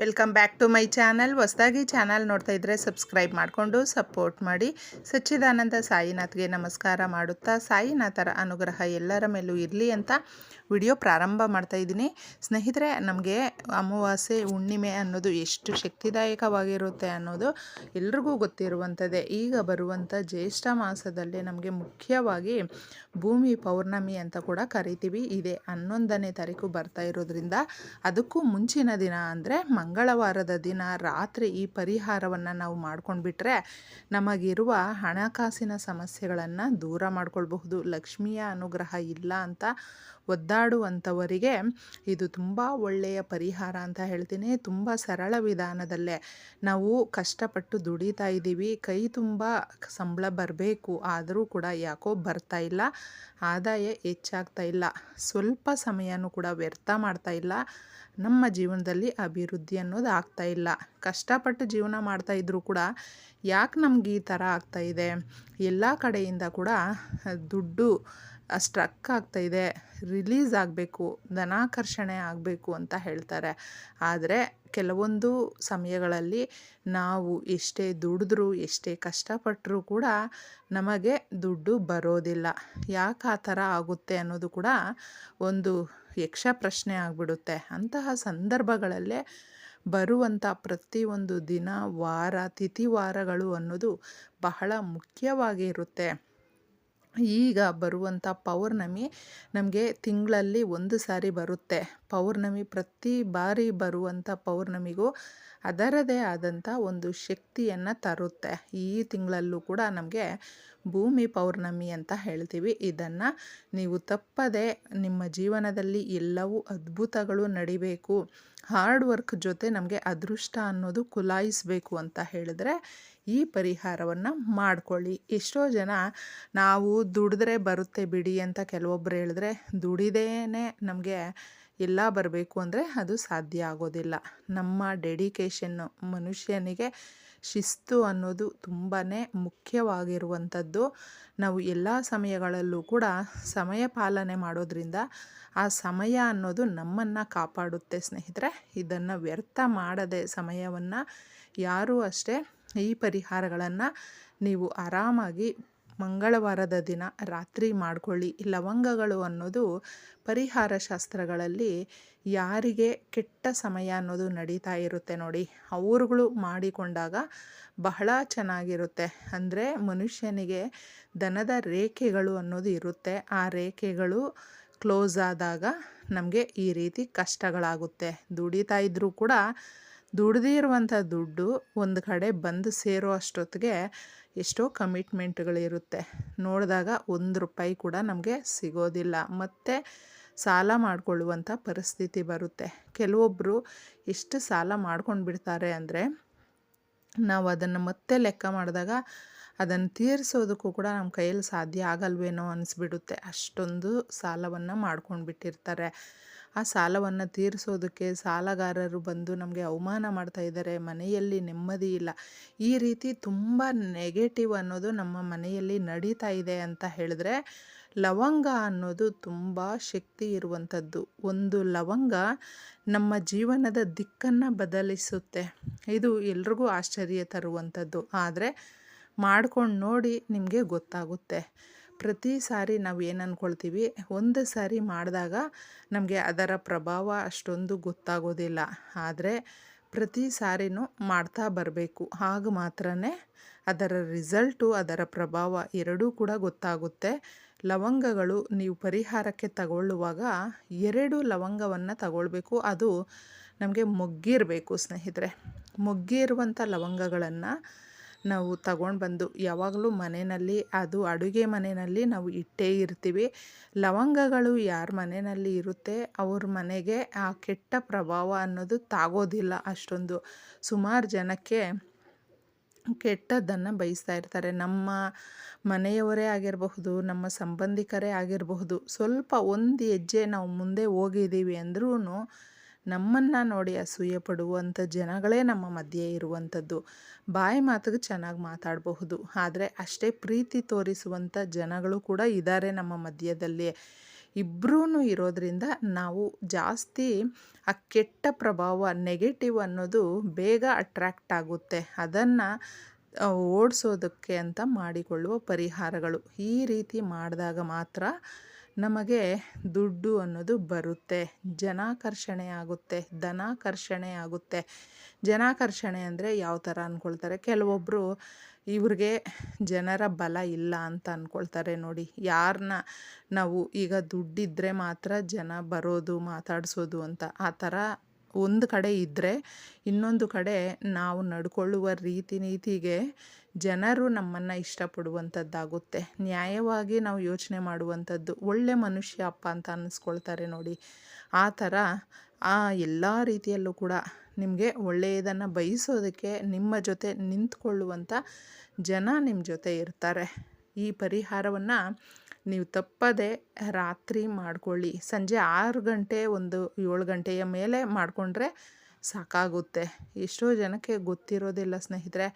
Welcome back to my channel. ಹೊಸದಾಗಿ channel ನೋಡ್ತಾ ಇದ್ದರೆ ಸಬ್ಸ್ಕ್ರೈಬ್ ಮಾಡಿಕೊಂಡು ಸಪೋರ್ಟ್ ಮಾಡಿ. ಸಚ್ಚಿದಾನಂದ ಸಾಯಿನಾಥ್ಗೆ ನಮಸ್ಕಾರ ಮಾಡುತ್ತಾ, ಸಾಯಿನಾಥರ ಅನುಗ್ರಹ ಎಲ್ಲರ ಮೇಲೂ ಇರಲಿ ಅಂತ ವಿಡಿಯೋ ಪ್ರಾರಂಭ ಮಾಡ್ತಾ ಇದ್ದೀನಿ. ಸ್ನೇಹಿತರೆ, ನಮಗೆ ಅಮಾವಾಸ್ಯೆ, ಹುಣ್ಣಿಮೆ ಅನ್ನೋದು ಎಷ್ಟು ಶಕ್ತಿದಾಯಕವಾಗಿರುತ್ತೆ ಅನ್ನೋದು ಎಲ್ರಿಗೂ ಗೊತ್ತಿರುವಂಥದ್ದೇ. ಈಗ ಬರುವಂಥ ಜ್ಯೇಷ್ಠ ಮಾಸದಲ್ಲಿ ನಮಗೆ ಮುಖ್ಯವಾಗಿ ಭೂಮಿ ಪೌರ್ಣಮಿ ಅಂತ ಕೂಡ ಕರಿತೀವಿ. ಇದೆ ಹನ್ನೊಂದನೇ ತಾರೀಕು ಬರ್ತಾ ಇರೋದ್ರಿಂದ ಅದಕ್ಕೂ ಮುಂಚಿನ ದಿನ ಅಂದರೆ ಮಂಗಳವಾರದ ದಿನ ರಾತ್ರಿ ಈ ಪರಿಹಾರವನ್ನು ನಾವು ಮಾಡ್ಕೊಂಡ್ಬಿಟ್ರೆ ನಮಗಿರುವ ಹಣಕಾಸಿನ ಸಮಸ್ಯೆಗಳನ್ನು ದೂರ ಮಾಡ್ಕೊಳ್ಬಹುದು. ಲಕ್ಷ್ಮಿಯ ಅನುಗ್ರಹ ಇಲ್ಲ ಅಂತ ಒದ್ದಾಡುವಂಥವರಿಗೆ ಇದು ತುಂಬ ಒಳ್ಳೆಯ ಪರಿಹಾರ ಅಂತ ಹೇಳ್ತೀನಿ. ತುಂಬ ಸರಳ ವಿಧಾನದಲ್ಲೇ ನಾವು ಕಷ್ಟಪಟ್ಟು ದುಡಿತಾ ಇದ್ದೀವಿ. ಕೈ ತುಂಬ ಸಂಬಳ ಬರಬೇಕು. ಆದರೂ ಕೂಡ ಯಾಕೋ ಬರ್ತಾ ಇಲ್ಲ. ಆದಾಯ ಹೆಚ್ಚಾಗ್ತಾ ಇಲ್ಲ. ಸ್ವಲ್ಪ ಸಮಯನೂ ಕೂಡ ವ್ಯರ್ಥ ಮಾಡ್ತಾ ಇಲ್ಲ. ನಮ್ಮ ಜೀವನದಲ್ಲಿ ಅಭಿವೃದ್ಧಿ ಅನ್ನೋದು ಆಗ್ತಾ ಇಲ್ಲ. ಕಷ್ಟಪಟ್ಟು ಜೀವನ ಮಾಡ್ತಾ ಇದ್ದರೂ ಕೂಡ ಯಾಕೆ ನಮ್ಗೆ ಈ ಥರ ಆಗ್ತಾ ಇದೆ? ಎಲ್ಲ ಕಡೆಯಿಂದ ಕೂಡ ದುಡ್ಡು ಸ್ಟ್ರಕ್ ಆಗ್ತಾ ಇದೆ. ರಿಲೀಸ್ ಆಗಬೇಕು, ಧನಾಕರ್ಷಣೆ ಆಗಬೇಕು ಅಂತ ಹೇಳ್ತಾರೆ. ಆದರೆ ಕೆಲವೊಂದು ಸಮಯಗಳಲ್ಲಿ ನಾವು ಎಷ್ಟೇ ದುಡಿದ್ರೂ, ಎಷ್ಟೇ ಕಷ್ಟಪಟ್ಟರೂ ಕೂಡ ನಮಗೆ ದುಡ್ಡು ಬರೋದಿಲ್ಲ. ಯಾಕೆ ಆ ಥರ ಆಗುತ್ತೆ ಅನ್ನೋದು ಕೂಡ ಒಂದು ಯಕ್ಷ ಪ್ರಶ್ನೆ ಆಗಿಬಿಡುತ್ತೆ. ಅಂತಹ ಸಂದರ್ಭಗಳಲ್ಲೇ ಬರುವಂಥ ಪ್ರತಿಯೊಂದು ದಿನ, ವಾರ, ತಿಥಿವಾರಗಳು ಅನ್ನೋದು ಬಹಳ ಮುಖ್ಯವಾಗಿ ಇರುತ್ತೆ. ಈಗ ಬರುವಂಥ ಪೌರ್ಣಮಿ ನಮಗೆ ತಿಂಗಳಲ್ಲಿ ಒಂದು ಸಾರಿ ಬರುತ್ತೆ. ಪೌರ್ಣಮಿ ಪ್ರತಿ ಬಾರಿ ಬರುವಂಥ ಪೌರ್ಣಮಿಗೂ ಅದರದೇ ಆದಂಥ ಒಂದು ಶಕ್ತಿಯನ್ನು ತರುತ್ತೆ. ಈ ತಿಂಗಳಲ್ಲೂ ಕೂಡ ನಮಗೆ ಭೂಮಿ ಪೌರ್ಣಮಿ ಅಂತ ಹೇಳ್ತೀವಿ. ಇದನ್ನು ನೀವು ತಪ್ಪದೆ ನಿಮ್ಮ ಜೀವನದಲ್ಲಿ ಎಲ್ಲವೂ ಅದ್ಭುತಗಳು ನಡಿಬೇಕು. ಹಾರ್ಡ್ ವರ್ಕ್ ಜೊತೆ ನಮಗೆ ಅದೃಷ್ಟ ಅನ್ನೋದು ಕುಲಾಯಿಸಬೇಕು ಅಂತ ಹೇಳಿದ್ರೆ ಈ ಪರಿಹಾರವನ್ನು ಮಾಡ್ಕೊಳ್ಳಿ. ಎಷ್ಟೋ ಜನ ನಾವು ದುಡಿದ್ರೆ ಬರುತ್ತೆ ಬಿಡಿ ಅಂತ ಕೆಲವೊಬ್ಬರು ಹೇಳಿದ್ರೆ, ದುಡಿದೇನೆ ನಮಗೆ ಎಲ್ಲ ಬರಬೇಕು ಅಂದರೆ ಅದು ಸಾಧ್ಯ ಆಗೋದಿಲ್ಲ. ನಮ್ಮ ಡೆಡಿಕೇಶನ್ನು ಮನುಷ್ಯನಿಗೆ ಶಿಸ್ತು ಅನ್ನೋದು ತುಂಬಾ ಮುಖ್ಯವಾಗಿರುವಂಥದ್ದು. ನಾವು ಎಲ್ಲ ಸಮಯಗಳಲ್ಲೂ ಕೂಡ ಸಮಯ ಪಾಲನೆ ಮಾಡೋದ್ರಿಂದ ಆ ಸಮಯ ಅನ್ನೋದು ನಮ್ಮನ್ನು ಕಾಪಾಡುತ್ತೆ ಸ್ನೇಹಿತರೆ. ಇದನ್ನು ವ್ಯರ್ಥ ಮಾಡದೆ ಸಮಯವನ್ನು ಯಾರೂ ಅಷ್ಟೇ ಈ ಪರಿಹಾರಗಳನ್ನು ನೀವು ಆರಾಮಾಗಿ ಮಂಗಳವಾರದ ದಿನ ರಾತ್ರಿ ಮಾಡಿಕೊಳ್ಳಿ. ಲವಂಗಗಳು ಅನ್ನೋದು ಪರಿಹಾರ ಶಾಸ್ತ್ರಗಳಲ್ಲಿ ಯಾರಿಗೆ ಕೆಟ್ಟ ಸಮಯ ಅನ್ನೋದು ನಡೀತಾ ಇರುತ್ತೆ ನೋಡಿ. ಅವ್ರುಗಳು ಮಾಡಿಕೊಂಡಾಗ ಬಹಳ ಚೆನ್ನಾಗಿರುತ್ತೆ. ಅಂದರೆ ಮನುಷ್ಯನಿಗೆ ದನದ ರೇಖೆಗಳು ಅನ್ನೋದು ಇರುತ್ತೆ. ಆ ರೇಖೆಗಳು ಕ್ಲೋಸ್ ಆದಾಗ ನಮಗೆ ಈ ರೀತಿ ಕಷ್ಟಗಳಾಗುತ್ತೆ. ದುಡಿತಾ ಇದ್ದರೂ ಕೂಡ ದುಡ್ದಿರುವಂಥ ದುಡ್ಡು ಒಂದು ಕಡೆ ಬಂದು ಸೇರೋ ಅಷ್ಟೊತ್ತಿಗೆ ಎಷ್ಟೋ ಕಮಿಟ್ಮೆಂಟ್ಗಳಿರುತ್ತೆ. ನೋಡಿದಾಗ ಒಂದು ರೂಪಾಯಿ ಕೂಡ ನಮಗೆ ಸಿಗೋದಿಲ್ಲ. ಮತ್ತು ಸಾಲ ಮಾಡಿಕೊಳ್ಳುವಂಥ ಪರಿಸ್ಥಿತಿ ಬರುತ್ತೆ. ಕೆಲವೊಬ್ಬರು ಎಷ್ಟು ಸಾಲ ಮಾಡ್ಕೊಂಡು ಬಿಡ್ತಾರೆ ಅಂದರೆ ನಾವು ಅದನ್ನು ಮತ್ತೆ ಲೆಕ್ಕ ಮಾಡಿದಾಗ ಅದನ್ನು ತೀರಿಸೋದಕ್ಕೂ ಕೂಡ ನಮ್ಮ ಕೈಯಲ್ಲಿ ಸಾಧ್ಯ ಆಗಲ್ವೇನೋ ಅನಿಸ್ಬಿಡುತ್ತೆ. ಅಷ್ಟೊಂದು ಸಾಲವನ್ನು ಮಾಡ್ಕೊಂಡು ಬಿಟ್ಟಿರ್ತಾರೆ ಆ ಸಾಲವನ್ನು ತೀರಿಸೋದಕ್ಕೆ ಸಾಲಗಾರರು ಬಂದು ನಮಗೆ ಅವಮಾನ ಮಾಡ್ತಾ ಇದ್ದಾರೆ. ಮನೆಯಲ್ಲಿ ನೆಮ್ಮದಿ ಇಲ್ಲ. ಈ ರೀತಿ ತುಂಬ ನೆಗೆಟಿವ್ ಅನ್ನೋದು ನಮ್ಮ ಮನೆಯಲ್ಲಿ ನಡೀತಾ ಇದೆ ಅಂತ ಹೇಳಿದ್ರೆ, ಲವಂಗ ಅನ್ನೋದು ತುಂಬ ಶಕ್ತಿ ಇರುವಂಥದ್ದು. ಒಂದು ಲವಂಗ ನಮ್ಮ ಜೀವನದ ದಿಕ್ಕನ್ನು ಬದಲಿಸುತ್ತೆ. ಇದು ಎಲ್ರಿಗೂ ಆಶ್ಚರ್ಯ ತರುವಂಥದ್ದು. ಆದರೆ ಮಾಡ್ಕೊಂಡು ನೋಡಿ ನಿಮಗೆ ಗೊತ್ತಾಗುತ್ತೆ. ಪ್ರತಿ ಸಾರಿ ನಾವು ಏನು ಅಂದ್ಕೊಳ್ತೀವಿ ಒಂದು ಸಾರಿ ಮಾಡಿದಾಗ ನಮಗೆ ಅದರ ಪ್ರಭಾವ ಅಷ್ಟೊಂದು ಗೊತ್ತಾಗೋದಿಲ್ಲ. ಆದರೆ ಪ್ರತಿ ಸಾರಿನೂ ಮಾಡ್ತಾ ಬರಬೇಕು. ಆಗ ಮಾತ್ರ ಅದರ ರಿಸಲ್ಟು, ಅದರ ಪ್ರಭಾವ ಎರಡೂ ಕೂಡ ಗೊತ್ತಾಗುತ್ತೆ. ಲವಂಗಗಳು ನೀವು ಪರಿಹಾರಕ್ಕೆ ತಗೊಳ್ಳುವಾಗ ಎರಡು ಲವಂಗವನ್ನು ತಗೊಳ್ಬೇಕು. ಅದು ನಮಗೆ ಮೊಗ್ಗಿರಬೇಕು ಸ್ನೇಹಿತರೆ. ಮೊಗ್ಗಿರುವಂಥ ಲವಂಗಗಳನ್ನು ನಾವು ತಗೊಂಡು ಬಂದು ಯಾವಾಗಲೂ ಮನೆಯಲ್ಲಿ, ಅದು ಅಡುಗೆ ಮನೆಯಲ್ಲಿ ನಾವು ಇಟ್ಟೇ ಇರ್ತೀವಿ. ಲವಂಗಗಳು ಯಾರ ಮನೆಯಲ್ಲಿ ಇರುತ್ತೆ, ಅವ್ರ ಮನೆಗೆ ಆ ಕೆಟ್ಟ ಪ್ರಭಾವ ಅನ್ನೋದು ತಾಗೋದಿಲ್ಲ ಅಷ್ಟೊಂದು. ಸುಮಾರು ಜನಕ್ಕೆ ಕೆಟ್ಟದ್ದನ್ನು ಬಯಸ್ತಾ ಇರ್ತಾರೆ. ನಮ್ಮ ಮನೆಯವರೇ ಆಗಿರಬಹುದು, ನಮ್ಮ ಸಂಬಂಧಿಕರೇ ಆಗಿರಬಹುದು, ಸ್ವಲ್ಪ ಒಂದು ಹೆಜ್ಜೆ ನಾವು ಮುಂದೆ ಹೋಗಿದ್ದೀವಿ ಅಂದ್ರೂ ನಮ್ಮನ್ನು ನೋಡಿ ಅಸೂಯೆ ಪಡುವಂಥ ಜನಗಳೇ ನಮ್ಮ ಮಧ್ಯೆ ಇರುವಂಥದ್ದು. ಬಾಯಿ ಮಾತಿಗೆ ಚೆನ್ನಾಗಿ ಮಾತಾಡಬಹುದು. ಆದರೆ ಅಷ್ಟೇ ಪ್ರೀತಿ ತೋರಿಸುವಂಥ ಜನಗಳು ಕೂಡ ಇದ್ದಾರೆ ನಮ್ಮ ಮಧ್ಯದಲ್ಲಿ. ಇಬ್ಬರೂ ಇರೋದ್ರಿಂದ ನಾವು ಜಾಸ್ತಿ ಆ ಕೆಟ್ಟ ಪ್ರಭಾವ ನೆಗೆಟಿವ್ ಅನ್ನೋದು ಬೇಗ ಅಟ್ರ್ಯಾಕ್ಟ್ ಆಗುತ್ತೆ. ಅದನ್ನು ಓಡಿಸೋದಕ್ಕೆ ಅಂತ ಮಾಡಿಕೊಳ್ಳುವ ಪರಿಹಾರಗಳು. ಈ ರೀತಿ ಮಾಡಿದಾಗ ಮಾತ್ರ ನಮಗೆ ದುಡ್ಡು ಅನ್ನೋದು ಬರುತ್ತೆ. ಜನಾಕರ್ಷಣೆ ಆಗುತ್ತೆ. ಧನಾಕರ್ಷಣೆ ಆಗುತ್ತೆ. ಜನಾಕರ್ಷಣೆ ಅಂದರೆ ಯಾವ ಥರ ಅಂದ್ಕೊಳ್ತಾರೆ ಕೆಲವೊಬ್ಬರು ಇವ್ರಿಗೆ ಜನರ ಬಲ ಇಲ್ಲ ಅಂತ ಅಂದ್ಕೊಳ್ತಾರೆ ನೋಡಿ. ಯಾರನ್ನ ನಾವು ಈಗ ದುಡ್ಡಿದ್ದರೆ ಮಾತ್ರ ಜನ ಬರೋದು, ಮಾತಾಡಿಸೋದು ಅಂತ ಆ ಥರ ಒಂದು ಕಡೆ ಇದ್ದರೆ ಇನ್ನೊಂದು ಕಡೆ ನಾವು ನಡ್ಕೊಳ್ಳುವ ರೀತಿ ನೀತಿಗೆ ಜನರು ನಮ್ಮನ್ನು ಇಷ್ಟಪಡುವಂಥದ್ದಾಗುತ್ತೆ. ನ್ಯಾಯವಾಗಿ ನಾವು ಯೋಚನೆ ಮಾಡುವಂಥದ್ದು ಒಳ್ಳೆ ಮನುಷ್ಯ ಅಪ್ಪ ಅಂತ ಅನ್ನಿಸ್ಕೊಳ್ತಾರೆ ನೋಡಿ. ಆ ಥರ ಆ ಎಲ್ಲ ರೀತಿಯಲ್ಲೂ ಕೂಡ ನಿಮಗೆ ಒಳ್ಳೆಯದನ್ನು ಬಯಸೋದಕ್ಕೆ ನಿಮ್ಮ ಜೊತೆ ನಿಂತ್ಕೊಳ್ಳುವಂಥ ಜನ ನಿಮ್ಮ ಜೊತೆ ಇರ್ತಾರೆ. ಈ ಪರಿಹಾರವನ್ನು ನೀವು ತಪ್ಪದೆ ರಾತ್ರಿ ಮಾಡ್ಕೊಳ್ಳಿ. ಸಂಜೆ ಆರು ಗಂಟೆ ಒಂದು ಏಳು ಗಂಟೆಯ ಮೇಲೆ ಮಾಡಿಕೊಂಡ್ರೆ ಸಾಕಾಗುತ್ತೆ. ಎಷ್ಟೋ ಜನಕ್ಕೆ ಗೊತ್ತಿರೋದಿಲ್ಲ ಸ್ನೇಹಿತರೆ.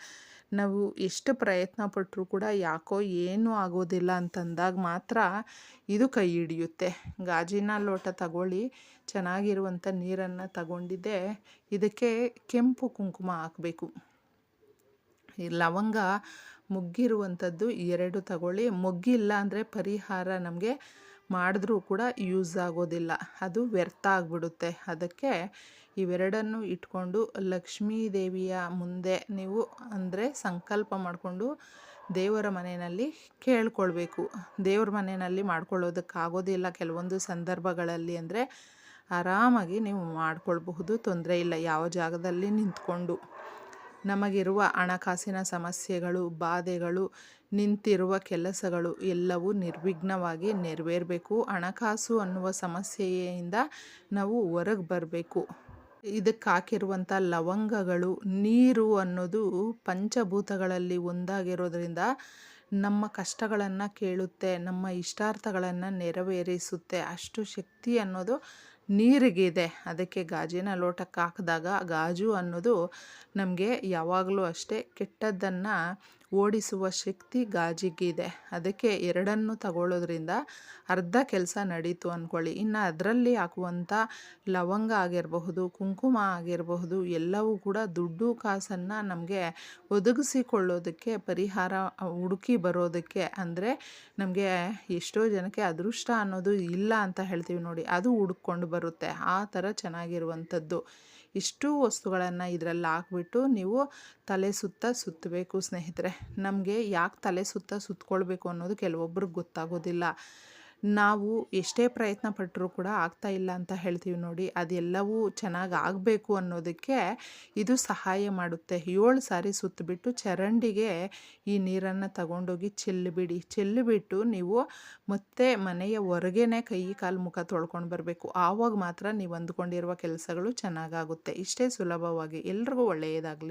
ನಾವು ಎಷ್ಟು ಪ್ರಯತ್ನ ಪಟ್ಟರೂ ಕೂಡ ಯಾಕೋ ಏನೂ ಆಗೋದಿಲ್ಲ ಅಂತಂದಾಗ ಮಾತ್ರ ಇದು ಕೈ ಹಿಡಿಯುತ್ತೆ. ಗಾಜಿನ ಲೋಟ ತಗೊಳ್ಳಿ. ಚೆನ್ನಾಗಿರುವಂಥ ನೀರನ್ನು ತಗೊಂಡಿದ್ದೆ. ಇದಕ್ಕೆ ಕೆಂಪು ಕುಂಕುಮ ಹಾಕಬೇಕು. ಈ ಲವಂಗ ಮುಗ್ಗಿರುವಂಥದ್ದು ಎರಡು ತಗೊಳ್ಳಿ. ಮುಗ್ಗಿಲ್ಲ ಅಂದರೆ ಪರಿಹಾರ ನಮಗೆ ಮಾಡಿದ್ರೂ ಕೂಡ ಯೂಸ್ ಆಗೋದಿಲ್ಲ. ಅದು ವ್ಯರ್ಥ ಆಗಿಬಿಡುತ್ತೆ. ಅದಕ್ಕೆ ಇವೆರಡನ್ನು ಇಟ್ಕೊಂಡು ಲಕ್ಷ್ಮೀ ದೇವಿಯ ಮುಂದೆ ನೀವು ಅಂದರೆ ಸಂಕಲ್ಪ ಮಾಡಿಕೊಂಡು ದೇವರ ಮನೆಯಲ್ಲಿ ಕೇಳ್ಕೊಳ್ಬೇಕು. ದೇವ್ರ ಮನೆಯಲ್ಲಿ ಮಾಡ್ಕೊಳ್ಳೋದಕ್ಕಾಗೋದಿಲ್ಲ ಕೆಲವೊಂದು ಸಂದರ್ಭಗಳಲ್ಲಿ ಅಂದರೆ ಆರಾಮಾಗಿ ನೀವು ಮಾಡ್ಕೊಳ್ಬಹುದು. ತೊಂದರೆ ಇಲ್ಲ. ಯಾವ ಜಾಗದಲ್ಲಿ ನಿಂತ್ಕೊಂಡು. ನಮಗಿರುವ ಹಣಕಾಸಿನ ಸಮಸ್ಯೆಗಳು, ಬಾಧೆಗಳು, ನಿಂತಿರುವ ಕೆಲಸಗಳು ಎಲ್ಲವೂ ನಿರ್ವಿಘ್ನವಾಗಿ ನೆರವೇರಬೇಕು. ಹಣಕಾಸು ಅನ್ನುವ ಸಮಸ್ಯೆಯಿಂದ ನಾವು ಹೊರಗೆ ಬರಬೇಕು. ಇದಕ್ಕೆ ಹಾಕಿರುವಂಥ ಲವಂಗಗಳು, ನೀರು ಅನ್ನೋದು ಪಂಚಭೂತಗಳಲ್ಲಿ ಒಂದಾಗಿರೋದ್ರಿಂದ ನಮ್ಮ ಕಷ್ಟಗಳನ್ನು ಕೇಳುತ್ತೆ, ನಮ್ಮ ಇಷ್ಟಾರ್ಥಗಳನ್ನು ನೆರವೇರಿಸುತ್ತೆ. ಅಷ್ಟು ಶಕ್ತಿ ಅನ್ನೋದು ನೀರಿಗಿದೆ ಅದಕ್ಕೆ ಗಾಜಿನ ಲೋಟಕ್ಕೆ ಹಾಕಿದಾಗ ಗಾಜು ಅನ್ನೋದು ನಮಗೆ ಯಾವಾಗಲೂ ಅಷ್ಟೇ ಕೆಟ್ಟದ್ದನ್ನು ಓಡಿಸುವ ಶಕ್ತಿ ಗಾಜಿಗಿದೆ ಅದಕ್ಕೆ ಎರಡನ್ನು ತಗೊಳ್ಳೋದ್ರಿಂದ ಅರ್ಧ ಕೆಲಸ ನಡೀತು ಅಂದ್ಕೊಳ್ಳಿ ಇನ್ನು ಅದರಲ್ಲಿ ಹಾಕುವಂಥ ಲವಂಗ ಆಗಿರಬಹುದು, ಕುಂಕುಮ ಆಗಿರಬಹುದು, ಎಲ್ಲವೂ ಕೂಡ ದುಡ್ಡು ಕಾಸನ್ನು ನಮಗೆ ಒದಗಿಸಿಕೊಳ್ಳೋದಕ್ಕೆ, ಪರಿಹಾರ ಹುಡುಕಿ ಬರೋದಕ್ಕೆ ಅಂದರೆ ನಮಗೆ ಎಷ್ಟೋ ಜನಕ್ಕೆ ಅದೃಷ್ಟ ಅನ್ನೋದು ಇಲ್ಲ ಅಂತ ಹೇಳ್ತೀವಿ ನೋಡಿ. ಅದು ಹುಡುಕೊಂಡು ಬರುತ್ತೆ. ಆ ಥರ ಚೆನ್ನಾಗಿರುವಂಥದ್ದು. ಇಷ್ಟು ವಸ್ತುಗಳನ್ನು ಇದರಲ್ಲಿ ಹಾಕ್ಬಿಟ್ಟು ನೀವು ತಲೆ ಸುತ್ತ ಸುತ್ತಬೇಕು ಸ್ನೇಹಿತರೆ. ನಮಗೆ ಯಾಕೆ ತಲೆ ಸುತ್ತ ಸುತ್ತಕೊಳ್ಬೇಕು ಅನ್ನೋದು ಕೆಲವೊಬ್ರಿಗೆ ಗೊತ್ತಾಗೋದಿಲ್ಲ. ನಾವು ಎಷ್ಟೇ ಪ್ರಯತ್ನ ಪಟ್ಟರೂ ಕೂಡ ಆಗ್ತಾ ಇಲ್ಲ ಅಂತ ಹೇಳ್ತೀವಿ ನೋಡಿ. ಅದೆಲ್ಲವೂ ಚೆನ್ನಾಗಿ ಆಗಬೇಕು ಅನ್ನೋದಕ್ಕೆ ಇದು ಸಹಾಯ ಮಾಡುತ್ತೆ. ಏಳು ಸಾರಿ ಸುತ್ತಬಿಟ್ಟು ಚರಂಡಿಗೆ ಈ ನೀರನ್ನು ತಗೊಂಡೋಗಿ ಚೆಲ್ಲಿಬಿಡಿ. ಚೆಲ್ಲಿಬಿಟ್ಟು ನೀವು ಮತ್ತೆ ಮನೆಯ ಹೊರಗೇನೆ ಕೈ ಕಾಲು ಮುಖ ತೊಳ್ಕೊಂಡು ಬರಬೇಕು. ಆವಾಗ ಮಾತ್ರ ನೀವು ಅಂದ್ಕೊಂಡಿರುವ ಕೆಲಸಗಳು ಚೆನ್ನಾಗಾಗುತ್ತೆ ಇಷ್ಟೇ ಸುಲಭವಾಗಿ. ಎಲ್ರಿಗೂ ಒಳ್ಳೆಯದಾಗಲಿ.